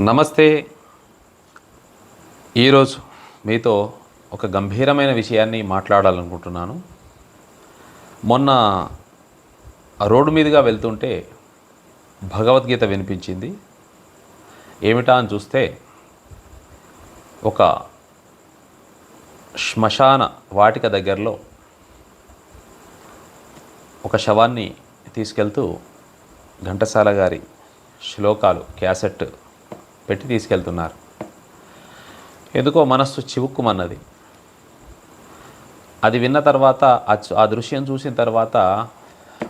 నమస్తే. ఈరోజు మీతో ఒక గంభీరమైన విషయాన్ని మాట్లాడాలనుకుంటున్నాను. మొన్న ఆ రోడ్డు మీదుగా వెళ్తుంటే భగవద్గీత వినిపించింది. ఏమిటా అని చూస్తే ఒక శ్మశాన వాటిక దగ్గరలో ఒక శవాన్ని తీసుకెళ్తూ ఘంటసాల గారి శ్లోకాలు క్యాసెట్ పెట్టి తీసుకెళ్తున్నారు. ఎందుకో మనస్సు చివుక్కుమన్నది. అది విన్న తర్వాత ఆ ఆ దృశ్యం చూసిన తర్వాత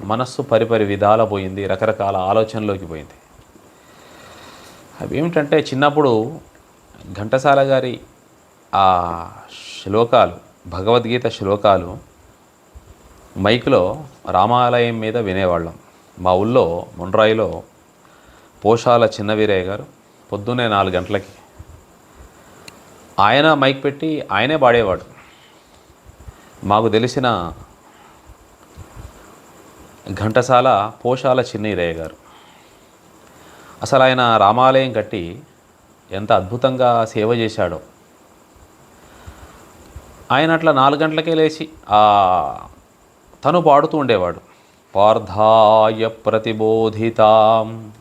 మనస్సు పరిపరి విధాల పోయింది రకరకాల ఆలోచనలోకి పోయింది. అవి ఏమిటంటే చిన్నప్పుడు ఘంటసాల గారి ఆ శ్లోకాలు భగవద్గీత శ్లోకాలు మైక్లో రామాలయం మీద వినేవాళ్ళం. మా ఊళ్ళో మొండ్రాయిలో పోషాల చిన్నవీరయ్య గారు పొద్దున్నే నాలుగు గంటలకి. ఆయన మైక్ పెట్టి ఆయనే పాడేవాడు. మాకు తెలిసిన ఘంటసాల పోషాల చిన్నయ్య గారు. అసలు ఆయన రామాలయం కట్టి ఎంత అద్భుతంగా సేవ చేశాడో. ఆయన అట్లా నాలుగు గంటలకే లేచి తను పాడుతూ ఉండేవాడు. పార్థాయ ప్రతిబోధితాం.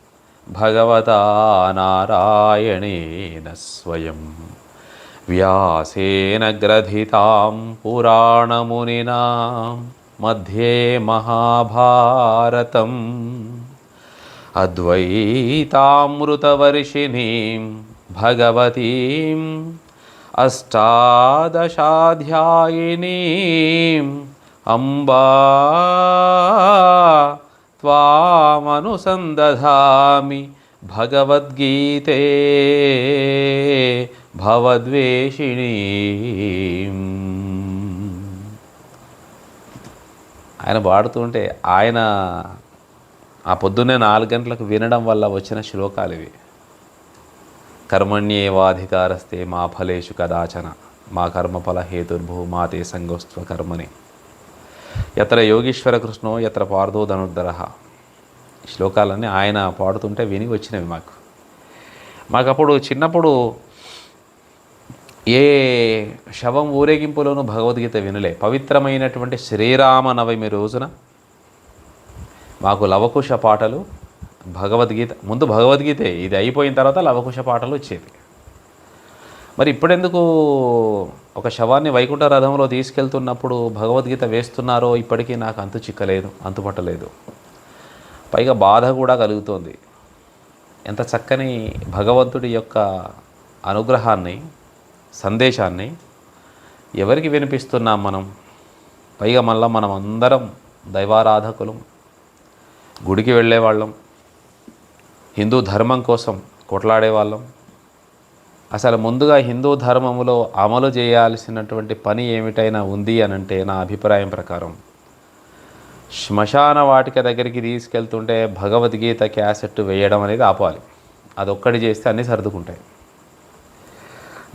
భగవతా నారాయణేన స్వయం. వ్యాసేన గ్రథితాం పురాణమునినా మధ్యే మహాభారతం. అద్వైతామృతవర్షిణీం భగవతీం అష్టాదశాధ్యాయినీం. అంబా త్వామనుసందధామి భగవద్గీతే భవద్వేషిణీ ఆయన పాడుతుంటే ఆయన ఆ పొద్దున్నే నాలుగు గంటలకు వినడం వల్ల వచ్చిన శ్లోకాలు ఇవి. కర్మణ్యేవాధికారస్తే మా ఫలేషు కదాచన మా కర్మఫల హేతుర్భూ మాతే సంగోస్త్వ కర్మని ఎత్ర యోగీశ్వర కృష్ణో ఎత్ర పార్థో ధనుర్ధర. శ్లోకాలన్నీ ఆయన పాడుతుంటే విని వచ్చినవి మాకు. మాకు అప్పుడు చిన్నప్పుడు ఏ శవం ఊరేగింపులోనూ భగవద్గీత వినలే. పవిత్రమైనటువంటి శ్రీరామ నవమి రోజున మాకు లవకుశ పాటలు భగవద్గీత ముందు భగవద్గీతే ఇది అయిపోయిన తర్వాత లవకుశ పాటలు వచ్చేవి. మరి ఇప్పుడెందుకు ఒక శవాన్ని వైకుంఠ రథంలో తీసుకెళ్తున్నప్పుడు భగవద్గీత వేస్తున్నారో ఇప్పటికీ నాకు అంతు చిక్కలేదు అంతుపట్టలేదు పైగా బాధ కూడా కలుగుతోంది. ఎంత చక్కని భగవంతుడి యొక్క అనుగ్రహాన్ని సందేశాన్ని ఎవరికి వినిపిస్తున్నాం మనం? పైగా మళ్ళీ మనం అందరం దైవారాధకులం గుడికి వెళ్ళేవాళ్ళం హిందూ ధర్మం కోసం కొట్లాడేవాళ్ళం అసలు ముందుగా హిందూ ధర్మములో అమలు చేయాల్సినటువంటి పని ఏమిటైనా ఉంది అని అంటే నా అభిప్రాయం ప్రకారం. శ్మశాన వాటిక దగ్గరికి తీసుకెళ్తుంటే భగవద్గీత క్యాసెట్ వేయడం అనేది ఆపాలి. అదొక్కటి చేస్తే అన్నీ సర్దుకుంటాయి.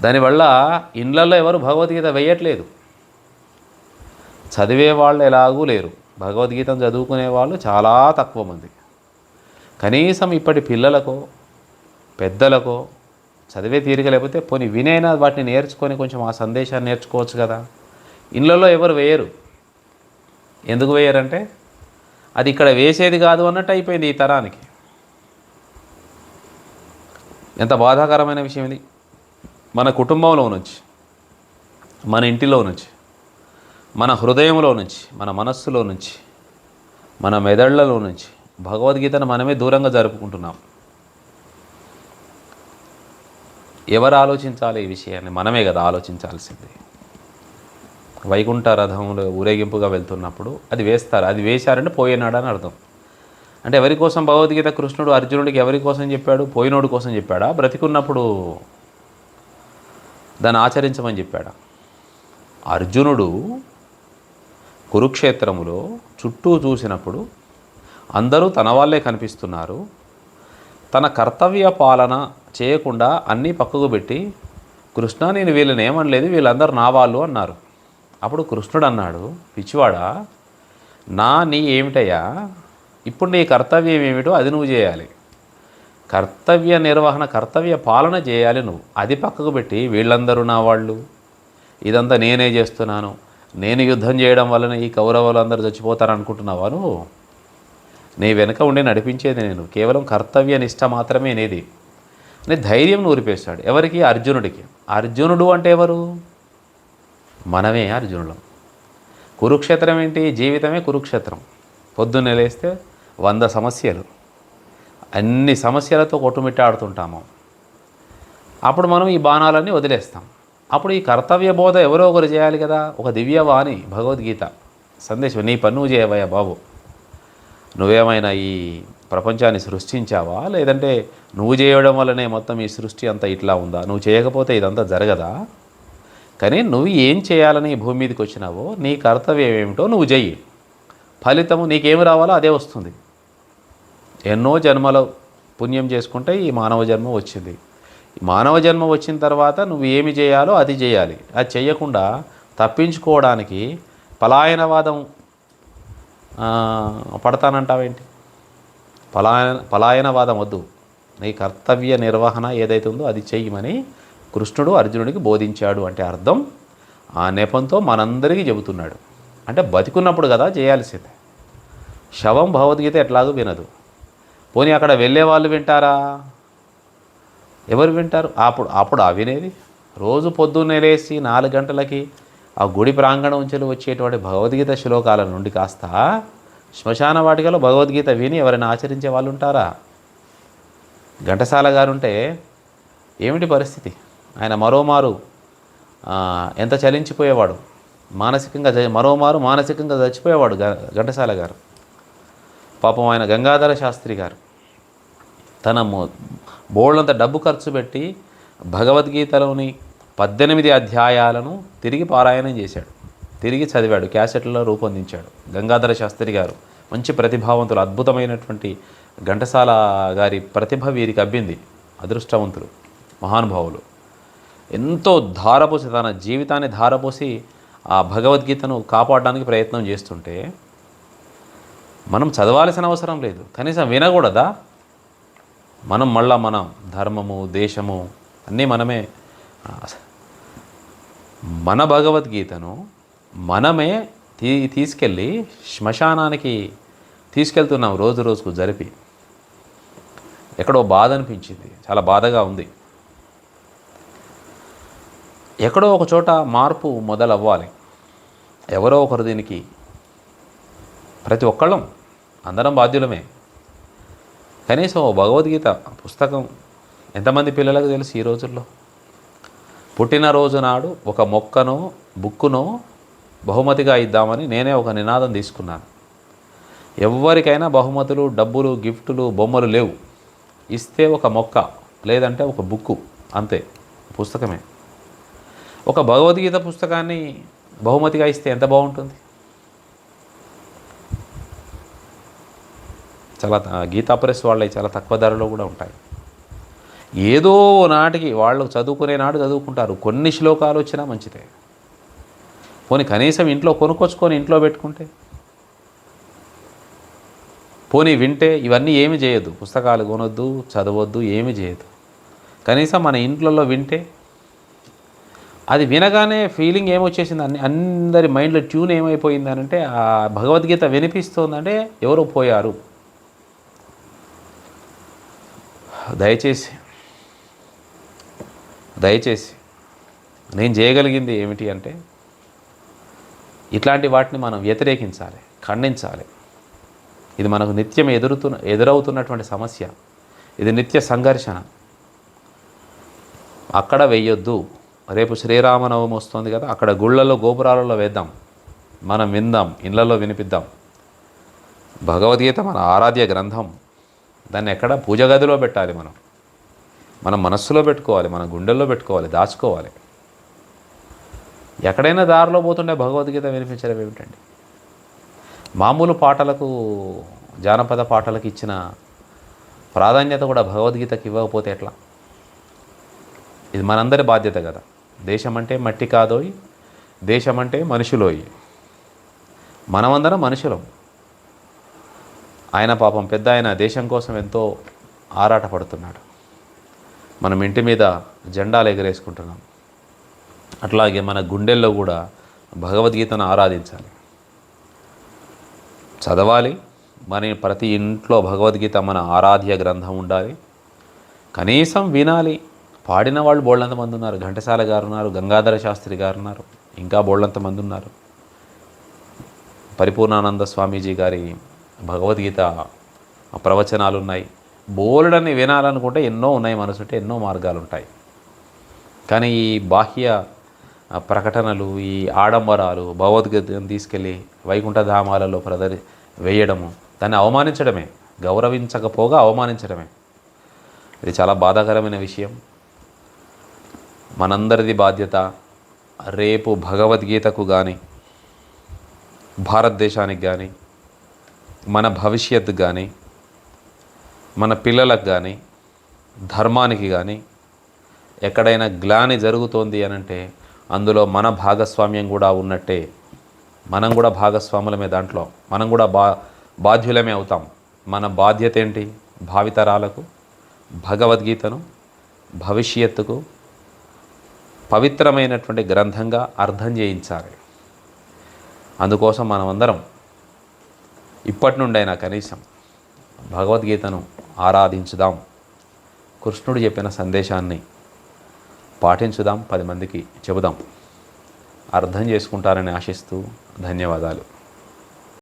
దానివల్ల ఇండ్లలో ఎవరు భగవద్గీత వేయట్లేదు. చదివే వాళ్ళు ఎలాగూ లేరు. భగవద్గీతను చదువుకునే వాళ్ళు చాలా తక్కువ మంది. కనీసం ఇప్పటి పిల్లలకో పెద్దలకో చదివే తీరిక లేకపోతే పోనీ వినైనా వాటిని నేర్చుకొని కొంచెం ఆ సందేశాన్ని నేర్చుకోవచ్చు కదా. ఇళ్ళలో ఎవరు వేయరు. ఎందుకు వేయరంటే అది ఇక్కడ వేసేది కాదు అన్నట్టు అయిపోయింది ఈ తరానికి. ఎంత బాధాకరమైన విషయం ఇది. మన కుటుంబంలో నుంచి మన ఇంటిలో నుంచి మన హృదయంలో నుంచి మన మనస్సులో నుంచి మన మెదళ్ళలో నుంచి భగవద్గీతను మనమే దూరంగా జరుపుకుంటున్నాం. ఎవరు ఆలోచించాలి ఈ విషయాన్ని? మనమే కదా ఆలోచించాల్సింది. వైకుంఠ రథంలో ఊరేగింపుగా వెళ్తున్నప్పుడు అది వేస్తారు. అది వేశారంటే పోయినాడు అని అర్థం. అంటే ఎవరి కోసం భగవద్గీత కృష్ణుడు అర్జునుడికి ఎవరి కోసం చెప్పాడు? పోయినోడు కోసం చెప్పాడా? బ్రతికున్నప్పుడు దాన్ని ఆచరించమని చెప్పాడా? అర్జునుడు కురుక్షేత్రములో చుట్టూ చూసినప్పుడు అందరూ తన వాళ్ళే కనిపిస్తున్నారు. తన కర్తవ్య పాలన చేయకుండా అన్నీ పక్కకు పెట్టి కృష్ణ నేను వీళ్ళని ఏమనలేదు వీళ్ళందరూ నా వాళ్ళు అన్నారు. అప్పుడు కృష్ణుడు అన్నాడు పిచ్చివాడా నా నీ ఏమిటయ్యా ఇప్పుడు నీ కర్తవ్యం ఏమిటో అది నువ్వు చేయాలి. కర్తవ్య నిర్వహణ కర్తవ్య పాలన చేయాలి నువ్వు. అది పక్కకు పెట్టి వీళ్ళందరూ నా వాళ్ళు. ఇదంతా నేనే చేస్తున్నాను. నేను యుద్ధం చేయడం వలన ఈ కౌరవులు అందరూ చచ్చిపోతారు అనుకుంటున్నావా నువ్వు? నీ వెనుక ఉండి నడిపించేది నేను. కేవలం కర్తవ్య నిష్ట మాత్రమే నేది. అని ధైర్యం నూరిపేస్తాడు ఎవరికి? అర్జునుడికి. అర్జునుడు అంటే ఎవరు? మనమే అర్జునుడు కురుక్షేత్రం ఏంటి? జీవితమే కురుక్షేత్రం. పొద్దున్నే లేస్తే వంద సమస్యలు. అన్ని సమస్యలతో కొట్టుమిట్టాడుతుంటాము. అప్పుడు మనం ఈ బాణాలన్నీ వదిలేస్తాం. అప్పుడు ఈ కర్తవ్య బోధ ఎవరో ఒకరు చేయాలి కదా? ఒక దివ్యవాణి భగవద్గీత. సందేశం నీ పన్ను చేయవయ్యా బాబు. నువ్వేమైనా ఈ ప్రపంచాన్ని సృష్టించావా? లేదంటే నువ్వు చేయడం వల్లనే మొత్తం ఈ సృష్టి అంతా ఇట్లా ఉందా? నువ్వు చేయకపోతే ఇదంతా జరగదా? కానీ నువ్వు ఏం చేయాలని భూమి మీదకి వచ్చినావో నీ కర్తవ్యం ఏమిటో నువ్వు చెయ్యి. ఫలితము నీకేమి రావాలో అదే వస్తుంది. ఎన్నో జన్మలు పుణ్యం చేసుకుంటే ఈ మానవ జన్మ వచ్చింది. మానవ జన్మ వచ్చిన తర్వాత నువ్వు ఏమి చేయాలో అది చేయాలి. అది చేయకుండా తప్పించుకోవడానికి పలాయనవాదం పడతానంటావేంటి? పలాయన పలాయనవాదం వద్దు. నీ కర్తవ్య నిర్వహణ ఏదైతే ఉందో అది చెయ్యమని కృష్ణుడు అర్జునుడికి బోధించాడు అంటే అర్థం. ఆ నెపంతో మనందరికీ చెబుతున్నాడు. అంటే బతికున్నప్పుడు కదా చేయాల్సిందే. శవం భగవద్గీత ఎట్లాగూ వినదు. పోనీ అక్కడ వెళ్ళే వాళ్ళు వింటారా? ఎవరు వింటారు? అప్పుడు అప్పుడు ఆ వినేది రోజు పొద్దున్నే లేచి నాలుగు గంటలకి ఆ గుడి ప్రాంగణం ఉంచెలు వచ్చేటువంటి భగవద్గీత శ్లోకాల నుండి కాస్త శ్మశాన వాటికలో భగవద్గీత విని ఎవరైనా ఆచరించే వాళ్ళు ఉంటారా? ఘంటసాల గారు ఉంటే ఏమిటి పరిస్థితి? ఆయన మరోమారు ఎంత చలించిపోయేవాడు? మానసికంగా మరోమారు మానసికంగా చచ్చిపోయేవాడు ఘంటసాల గారు. పాపం ఆయన గంగాధర శాస్త్రి గారు. తన బోళ్ళంత డబ్బు ఖర్చు పెట్టి భగవద్గీతలోని పద్దెనిమిది అధ్యాయాలను తిరిగి పారాయణం చేశాడు. తిరిగి చదివాడు క్యాసెట్లలో రూపొందించాడు. గంగాధర శాస్త్రి గారు మంచి ప్రతిభావంతులు అద్భుతమైనటువంటి ఘంటసాల గారి ప్రతిభ వీరికి అబ్బింది. అదృష్టవంతులు మహానుభావులు. ఎంతో ధారపోసి తన జీవితాన్ని ధారపోసి ఆ భగవద్గీతను కాపాడడానికి ప్రయత్నం చేస్తుంటే మనం చదవాల్సిన అవసరం లేదు. కనీసం వినకూడదా? మనం మళ్ళా మనం ధర్మము దేశము అన్నీ మనమే. మన భగవద్గీతను మనమే తీ తీసుకెళ్ళి శ్మశానానికి తీసుకెళ్తున్నాం రోజు రోజుకు జరిపి. ఎక్కడో బాధ అనిపించింది. చాలా బాధగా ఉంది. ఎక్కడో ఒక చోట మార్పు మొదలవ్వాలి. ఎవరో ఒకరు దీనికి ప్రతి ఒక్కళ్ళం అందరం బాధ్యులమే. కనీసం భగవద్గీత పుస్తకం ఎంతమంది పిల్లలకు తెలుసు ఈ రోజుల్లో? పుట్టినరోజు నాడు ఒక మొక్కనో బుక్కునో బహుమతిగా ఇద్దామని నేనే ఒక నినాదం తీసుకున్నాను. ఎవరికైనా బహుమతులు డబ్బులు గిఫ్టులు బొమ్మలు లేవు. ఇస్తే ఒక మొక్క లేదంటే ఒక బుక్కు అంతే పుస్తకమే. ఒక భగవద్గీత పుస్తకాన్ని బహుమతిగా ఇస్తే ఎంత బాగుంటుంది? చాలా గీతా ప్రెస్ వాళ్ళవి చాలా తక్కువ ధరలో కూడా ఉంటాయి. ఏదో నాటికి వాళ్ళు చదువుకునే నాడు చదువుకుంటారు. కొన్ని శ్లోకాలు వచ్చినా మంచిదే. పోనీ కనీసం ఇంట్లో కొనుక్కొచ్చుకొని ఇంట్లో పెట్టుకుంటే? పోనీ వింటే ఇవన్నీ ఏమి చేయొద్దు పుస్తకాలు కొనొద్దు చదవద్దు ఏమి చేయదు. కనీసం మన ఇంట్లో వింటే? అది వినగానే ఫీలింగ్ ఏమొచ్చేసింది? అన్ని అందరి మైండ్లో ట్యూన్ ఏమైపోయింది అంటే ఆ భగవద్గీత వినిపిస్తోందంటే ఎవరో పోయారు. దయచేసి దయచేసి నేను చేయగలిగింది ఏమిటి అంటే ఇట్లాంటి వాటిని మనం వ్యతిరేకించాలి ఖండించాలి. ఇది మనకు నిత్యం ఎదురుతున్న ఎదురవుతున్నటువంటి సమస్య. ఇది నిత్య సంఘర్షణ. అక్కడ వెయ్యొద్దు రేపు శ్రీరామనవమి వస్తుంది కదా అక్కడ గుళ్ళలో గోపురాలలో వేద్దాం. మనం విందాం ఇళ్ళల్లో వినిపిద్దాం. భగవద్గీత మన ఆరాధ్య గ్రంథం. దాన్ని ఎక్కడ పూజ గదిలో పెట్టాలి మనం. మనం మనస్సులో పెట్టుకోవాలి మన గుండెల్లో పెట్టుకోవాలి దాచుకోవాలి. ఎక్కడైనా దారిలో పోతుండే భగవద్గీత వినిపించడం ఏమిటండి? మామూలు పాటలకు జానపద పాటలకు ఇచ్చిన ప్రాధాన్యత కూడా భగవద్గీతకి ఇవ్వకపోతే ఎట్లా? ఇది మనందరి బాధ్యత కదా. దేశం అంటే మట్టి కాదోయి దేశం అంటే మనుషులోయి. మనమందరం మనుషులం. ఆయన పాపం పెద్ద ఆయన దేశం కోసం ఎంతో ఆరాటపడుతున్నాడు. మనం ఇంటి మీద జెండాలు ఎగరేసుకుంటున్నాం. అట్లాగే మన గుండెల్లో కూడా భగవద్గీతను ఆరాధించాలి. చదవాలి మరి ప్రతి ఇంట్లో భగవద్గీత మన ఆరాధ్య గ్రంథం ఉండాలి. కనీసం వినాలి. పాడిన వాళ్ళు బోళ్ళంత మంది ఉన్నారు. ఘంటసాల గారు ఉన్నారు గంగాధర శాస్త్రి గారు ఉన్నారు ఇంకా బోళ్ళంత మంది ఉన్నారు. పరిపూర్ణానంద స్వామీజీ గారి భగవద్గీత ప్రవచనాలు ఉన్నాయి బోలెడని వినాలనుకుంటే ఎన్నో ఉన్నాయి మనసుంటే ఎన్నో మార్గాలు ఉంటాయి కానీ ఈ బాహ్య ప్రకటనలు ఈ ఆడంబరాలు భగవద్గీతను తీసుకెళ్ళి వైకుంఠధామాలలో ప్రదరి వేయడము దాన్ని అవమానించడమే గౌరవించకపోగా అవమానించడమే. ఇది చాలా బాధాకరమైన విషయం. మనందరిది బాధ్యత రేపు భగవద్గీతకు కానీ భారతదేశానికి కానీ మన భవిష్యత్తు కానీ మన పిల్లలకు కానీ ధర్మానికి కానీ ఎక్కడైనా గ్లాని జరుగుతోంది అనంటే అందులో మన భాగస్వామ్యం కూడా ఉన్నట్టే. మనం కూడా భాగస్వాములమే దాంట్లో. మనం కూడా బా బాధ్యులమే అవుతాం. మన బాధ్యత ఏంటి? భావితరాలకు భగవద్గీతను భవిష్యత్తుకు పవిత్రమైనటువంటి గ్రంథంగా అర్థం చేయించాలి. అందుకోసం మనమందరం ఇప్పటి నుండైనా కనీసం భగవద్గీతను ఆరాధించుదాం. కృష్ణుడు చెప్పిన సందేశాన్ని పాటించుదాం పది మందికి చెబుదాం. అర్థం చేసుకుంటారని ఆశిస్తూ ధన్యవాదాలు.